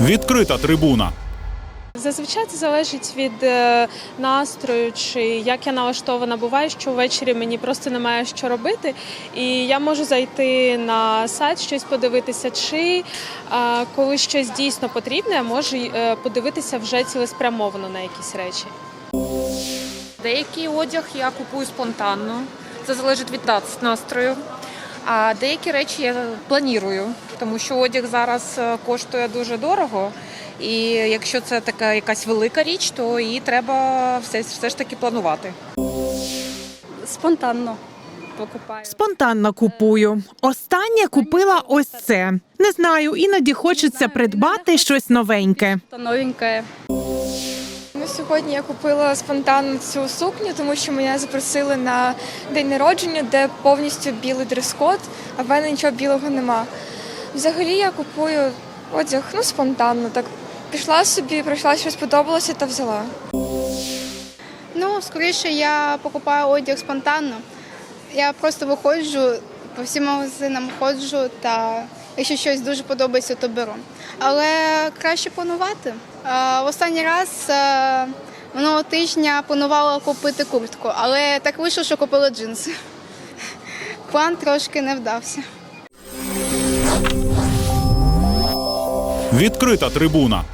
Відкрита трибуна. Зазвичай це залежить від е, настрою чи як я налаштована. Буває, що ввечері мені просто немає що робити, і я можу зайти на сайт, щось подивитися, чи е, коли щось дійсно потрібне, я можу е, подивитися вже цілеспрямовано на якісь речі. Деякий одяг я купую спонтанно. Це залежить від нас- настрою. А деякі речі я планую, тому що одяг зараз е, коштує дуже дорого. І якщо це така якась велика річ, то її треба все, все ж таки планувати. спонтанно покупаю. Спонтанно купую. Останнє купила ось це. Не знаю, іноді хочеться придбати щось новеньке. Новеньке. Ну, сьогодні я купила спонтанно цю сукню, тому що мене запросили на день народження, де повністю білий дрес-код, а в мене нічого білого нема. Взагалі я купую одяг ну, спонтанно. Так пішла собі, прийшла щось сподобалося та взяла. Ну, скоріше я покупаю одяг спонтанно. Я просто виходжу, по всім магазинам ходжу та якщо щось дуже подобається, то беру. Але краще планувати. В останній раз е, минулого тижня планувала купити куртку, але так вийшло, що купила джинси. План трошки не вдався. Відкрита трибуна.